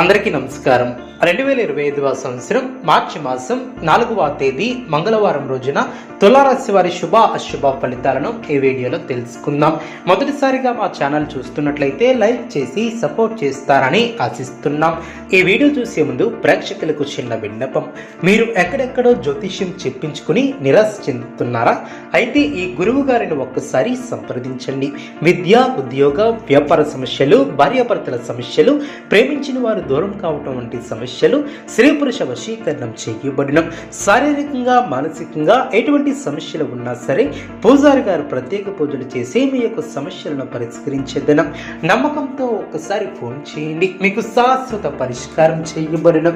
అందరికీ నమస్కారం. రెండు వేల ఇరవై ఐదవ సంవత్సరం మార్చి మాసం నాలుగవ తేదీ మంగళవారం రోజున తులారాశి వారి శుభ అశుభ ఫలితాలను ఈ వీడియోలో తెలుసుకుందాం. మొదటిసారిగా మా ఛానల్ చూస్తున్నట్లయితే లైక్ చేసి సపోర్ట్ చేస్తారని ఆశిస్తున్నాం. ఈ వీడియో చూసే ముందు ప్రేక్షకులకు చిన్న విన్నపం. మీరు ఎక్కడెక్కడో జ్యోతిష్యం చెప్పించుకుని నిరాశ చెందుతున్నారా? అయితే ఈ గురువు గారిని ఒక్కసారి సంప్రదించండి. విద్య ఉద్యోగ వ్యాపార సమస్యలు భార్యాభర్తల సమస్యలు ప్రేమించిన వారు దూరం కావటం వంటి సమస్యలు స్త్రీ పురుష వశీకరణం చేయబడిన. శారీరకంగా మానసికంగా ఎటువంటి సమస్యలు ఉన్నా సరే పూజారి గారు ప్రత్యేక పూజలు చేసి మీ యొక్క సమస్యలను పరిష్కరించేదనం. నమ్మకంతో ఒక్కసారి ఫోన్ చేయండి. మీకు శాశ్వత పరిష్కారం చేయబడిన.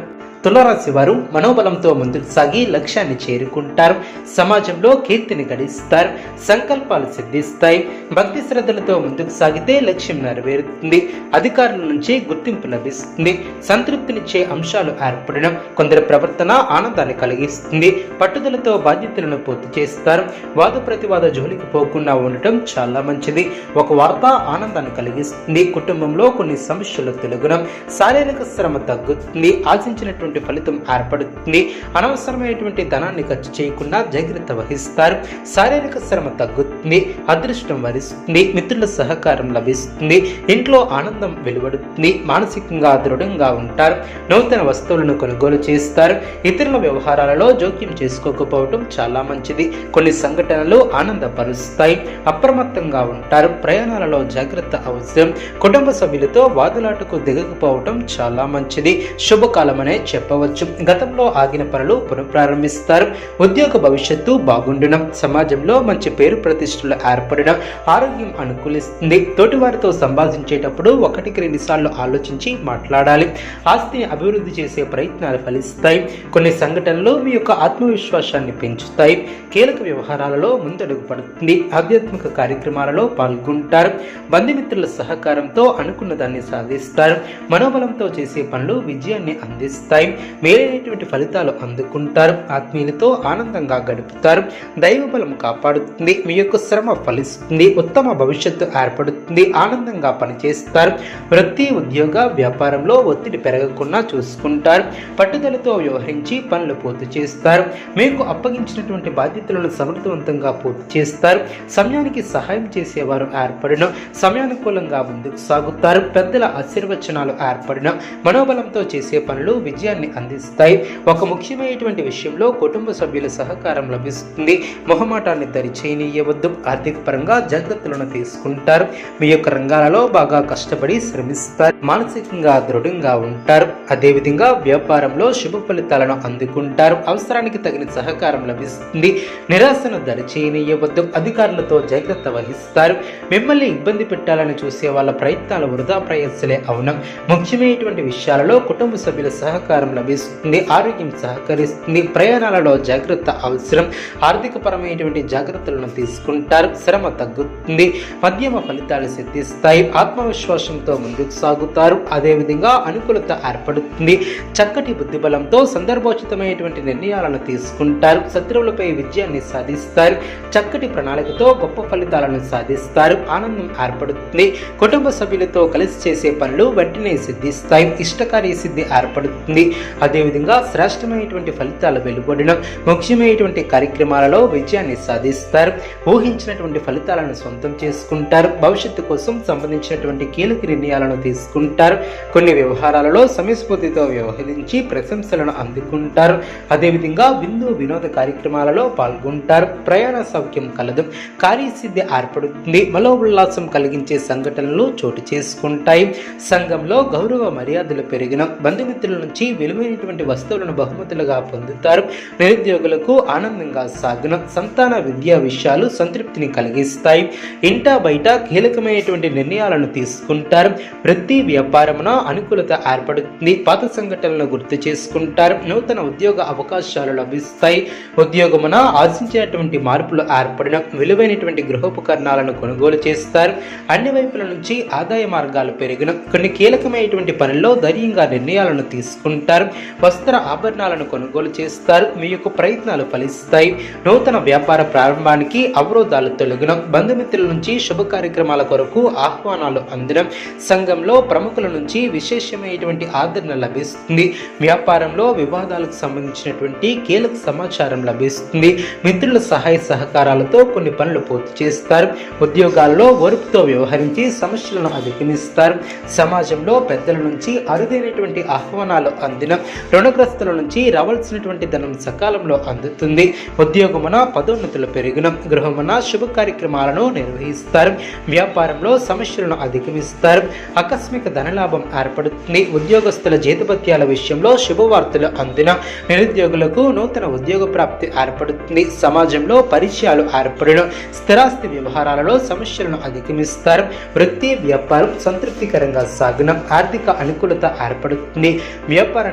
తులరాశి వారు మనోబలంతో ముందుకు సాగి లక్ష్యాన్ని చేరుకుంటారు. సమాజంలో కీర్తిని గడిస్తారు. సంకల్పాలు సిద్ధిస్తాయి. భక్తి శ్రద్ధలతో ముందుకు సాగితే లక్ష్యం నెరవేరుతుంది. అధికారుల నుంచి గుర్తింపు లభిస్తుంది. సంతృప్తినిచ్చే అంశాలు ఏర్పడడం కొందరి ప్రవర్తన ఆనందాన్ని కలిగిస్తుంది. పట్టుదలతో బాధ్యతలను పూర్తి చేస్తారు. వాద ప్రతివాద జోలికి పోకుండా ఉండటం చాలా మంచిది. ఒక వార్త ఆనందాన్ని కలిగిస్తుంది. కుటుంబంలో కొన్ని సమస్యలు తొలగడం శారీరక శ్రమ తగ్గుతుంది. ఆశించినటువంటి ఫలితం ఏర్పడుతుంది? అనవసరమైనటువంటి ధనాన్ని ఖర్చు చేయకుండా జాగ్రత్త వహిస్తారు. శారీరక శ్రమ తగ్గుతుంది అదృష్టం వరిస్తుంది మిత్రుల సహకారం లభిస్తుంది ఇంట్లో ఆనందం వెలువడుతుంది మానసికంగా దృఢంగా ఉంటారు నూతన వస్తువులను కొనుగోలు చేస్తారు. ఇతరుల వ్యవహారాలలో జోక్యం చేసుకోకపోవటం చాలా మంచిది. కొన్ని సంఘటనలు ఆనందపరుస్తాయి అప్రమత్తంగా ఉంటారు ప్రయాణాలలో జాగ్రత్త అవసరం కుటుంబ సభ్యులతో వాదులాటకు దిగకపోవటం చాలా మంచిది. శుభకాలమనే చెప్పవచ్చు. గతంలో ఆగిన పనులు పునఃప్రారంభిస్తారు. ఉద్యోగ భవిష్యత్తు బాగుండడం సమాజంలో మంచి పేరు ప్రతిష్టలు ఏర్పడడం ఆరోగ్యం అనుకూలిస్తుంది. తోటివారితో సంభాషించేటప్పుడు ఒకటికి రెండు సార్లు ఆలోచించి మాట్లాడాలి. ఆస్తిని అభివృద్ధి చేసే ప్రయత్నాలు ఫలిస్తాయి. కొన్ని సంఘటనలు మీ యొక్క ఆత్మవిశ్వాసాన్ని పెంచుతాయి. కీలక వ్యవహారాలలో ముందడుగు పడుతుంది. ఆధ్యాత్మిక కార్యక్రమాలలో పాల్గొంటారు. బంధుమిత్రుల సహకారంతో అనుకున్న దాన్ని సాధిస్తారు. మనోబలంతో చేసే పనులు విజయాన్ని అందిస్తాయి. మేలైనటువంటి ఫలితాలు అందుకుంటారు. ఆత్మీయులతో ఆనందంగా గడుపుతారు. దైవబలం కాపాడుతుంది. మీ యొక్క శ్రమ ఫలిస్తుంది. ఉత్తమ భవిష్యత్తు ఏర్పడుతుంది. ఆనందంగా పనిచేస్తారు. వృత్తి ఉద్యోగ వ్యాపారంలో ఒత్తిడి పెరగకుండా చూసుకుంటారు. పట్టుదలతో వ్యవహరించి పనులు పూర్తి చేస్తారు. మీకు అప్పగించినటువంటి బాధ్యతలను సమర్థవంతంగా పూర్తి చేస్తారు. సమయానికి సహాయం చేసేవారు ఏర్పడిన. సమయానుకూలంగా ముందుకు సాగుతారు. పెద్దల ఆశీర్వచనాలు ఏర్పడిన. మనోబలంతో చేసే పనులు విజయాన్ని అందిస్తాయి. ఒక ముఖ్యమైనటువంటి విషయంలో కుటుంబ సభ్యుల సహకారం లభిస్తుంది. మొహమాటాన్ని దరి చేయనీయవద్దు ఆర్థిక పరంగా జాగ్రత్తలను తీసుకుంటారు. మీ యొక్క రంగాలలో బాగా కష్టపడి శ్రమిస్తారు. మానసికంగా దృఢంగా ఉంటారు. అదేవిధంగా వ్యాపారంలో శుభ ఫలితాలను అందుకుంటారు. అవసరానికి తగిన సహకారం లభిస్తుంది. నిరాశను దరి చేయనీయవద్దు అధికారులతో జాగ్రత్త వహిస్తారు. మిమ్మల్ని ఇబ్బంది పెట్టాలని చూసే వాళ్ళ ప్రయత్నాలు వృధా ప్రయత్సలే అవునం. ముఖ్యమైనటువంటి విషయాలలో కుటుంబ సభ్యుల సహకారం లభిస్తుంది. ఆరోగ్యం సహకరిస్తుంది. ప్రయాణాలలో జాగ్రత్త అవసరం. ఆర్థిక పరమైనటువంటి జాగ్రత్తలను తీసుకుంటారు. శ్రమ తగ్గుతుంది. మధ్యమ ఫలితాలు సిద్ధిస్తాయి. ఆత్మవిశ్వాసంతో ముందుకు సాగుతారు. అదేవిధంగా అనుకూలత ఏర్పడుతుంది. చక్కటి బుద్ధిబలంతో సందర్భోచితమైనటువంటి నిర్ణయాలను తీసుకుంటారు. శత్రువులపై విజయాన్ని సాధిస్తారు. చక్కటి ప్రణాళికతో గొప్ప ఫలితాలను సాధిస్తారు. ఆనందం ఏర్పడుతుంది. కుటుంబ సభ్యులతో కలిసి చేసే పనులు వెంటనే సిద్ధిస్తాయి. ఇష్టకార్య సిద్ధి ఏర్పడుతుంది. అదేవిధంగా శ్రేష్టమైనటువంటి ఫలితాలు వెలువడిన ముఖ్యమైనటువంటి కార్యక్రమాలలో విజయాన్ని సాధిస్తారు. ఊహించినటువంటి ఫలితాలను సొంతం చేసుకుంటారు. భవిష్యత్తు కోసం సంబంధించినటువంటి కీలక నిర్ణయాలను తీసుకుంటారు. కొన్ని వ్యవహారాలలో సమయస్ఫూర్తితో వ్యవహరించి ప్రశంసలను అందుకుంటారు. అదేవిధంగా విందు వినోద కార్యక్రమాలలో పాల్గొంటారు. ప్రయాణ సౌఖ్యం కలదు. కార్యసిద్ధి ఏర్పడుతుంది. మలోల్లాసం కలిగించే సంఘటనలు చోటు చేసుకుంటాయి. సంఘంలో గౌరవ మర్యాదలు పెరిగిన బంధుమిత్రుల నుంచి విలువైనటువంటి వస్తువులను బహుమతులుగా పొందుతారు. నిరుద్యోగులకు ఆనందంగా సాగిన సంతాన విద్యా విషయాలు సంతృప్తిని కలిగిస్తాయి. ఇంటా బయట కీలకమైనటువంటి నిర్ణయాలను తీసుకుంటారు. వృత్తి వ్యాపారమున అనుకూలత ఏర్పడుతుంది. పాత సంఘటనలను గుర్తు చేసుకుంటారు. నూతన ఉద్యోగ అవకాశాలు లభిస్తాయి. ఉద్యోగమున ఆశించినటువంటి మార్పులు ఏర్పడిన విలువైనటువంటి గృహోపకరణాలను కొనుగోలు చేస్తారు. అన్ని వైపుల నుంచి ఆదాయ మార్గాలు పెరిగిన కొన్ని కీలకమైనటువంటి పనుల్లో ధైర్యంగా నిర్ణయాలను తీసుకుంటారు. చేస్తారు. వస్త్ర ఆభరణాలను కొనుగోలు చేస్తారు. మీ యొక్క ప్రయత్నాలు ఫలిస్తాయి. నూతన వ్యాపార ప్రారంభానికి అవరోధాలు తొలగిన బంధుమిత్రుల నుంచి శుభ కార్యక్రమాల కొరకు ఆహ్వానాలు అందడం సంఘంలో ప్రముఖుల నుంచి విశేషమైనటువంటి ఆదరణ లభిస్తుంది. వ్యాపారంలో వివాదాలకు సంబంధించినటువంటి కీలక సమాచారం లభిస్తుంది. మిత్రుల సహాయ సహకారాలతో కొన్ని పనులు పూర్తి చేస్తారు. ఉద్యోగాలలో ఓర్పుతో వ్యవహరించి సమస్యలను అధిగమిస్తారు. సమాజంలో పెద్దల నుంచి అరుదైనటువంటి ఆహ్వానాలు అందిన రుణగ్రస్తుల నుంచి రావాల్సినటువంటి ధనం సకాలంలో అందుతుంది. ఉద్యోగమున పదోన్నతులు పెరిగిన. గృహమున శుభ కార్యక్రమాలను నిర్వహిస్తారు. వ్యాపారంలో సమస్యలను అధిగమిస్తారు. ఆకస్మిక ధనలాభం ఏర్పడుతుంది. ఉద్యోగస్తుల జీతభత్యాల విషయంలో శుభవార్తలు అందిన నిరుద్యోగులకు నూతన ఉద్యోగ ప్రాప్తి ఏర్పడుతుంది. సమాజంలో పరిచయాలు ఏర్పడిన స్థిరాస్తి వ్యవహారాలలో సమస్యలను అధిగమిస్తారు. వృత్తి వ్యాపారం సంతృప్తికరంగా సాగిన. ఆర్థిక అనుకూలత ఏర్పడుతుంది.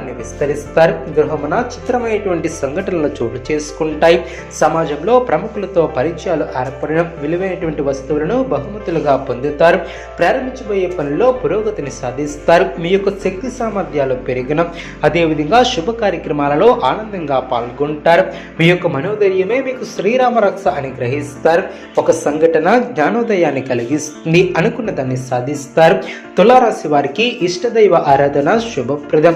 వ్యాపారాన్ని విస్తరిస్తారు. గృహమున చిత్రమైనటువంటి సంఘటనలు చోటు చేసుకుంటాయి. సమాజంలో ప్రముఖులతో పరిచయాలు ఏర్పడడం విలువైనటువంటి వస్తువులను బహుమతులుగా పొందుతారు. ప్రారంభించబోయే పనిలో పురోగతిని సాధిస్తారు. మీ యొక్క శక్తి సామర్థ్యాలు పెరిగిన అదేవిధంగా శుభ కార్యక్రమాలలో ఆనందంగా పాల్గొంటారు. మీ యొక్క మనోధైర్యమే మీకు శ్రీరామ రక్ష అని గ్రహిస్తారు. ఒక సంఘటన జ్ఞానోదయాన్ని కలిగిస్తుంది అనుకున్న దాన్ని సాధిస్తారు. తులారాశి వారికి ఇష్టదైవ ఆరాధన శుభప్రదం.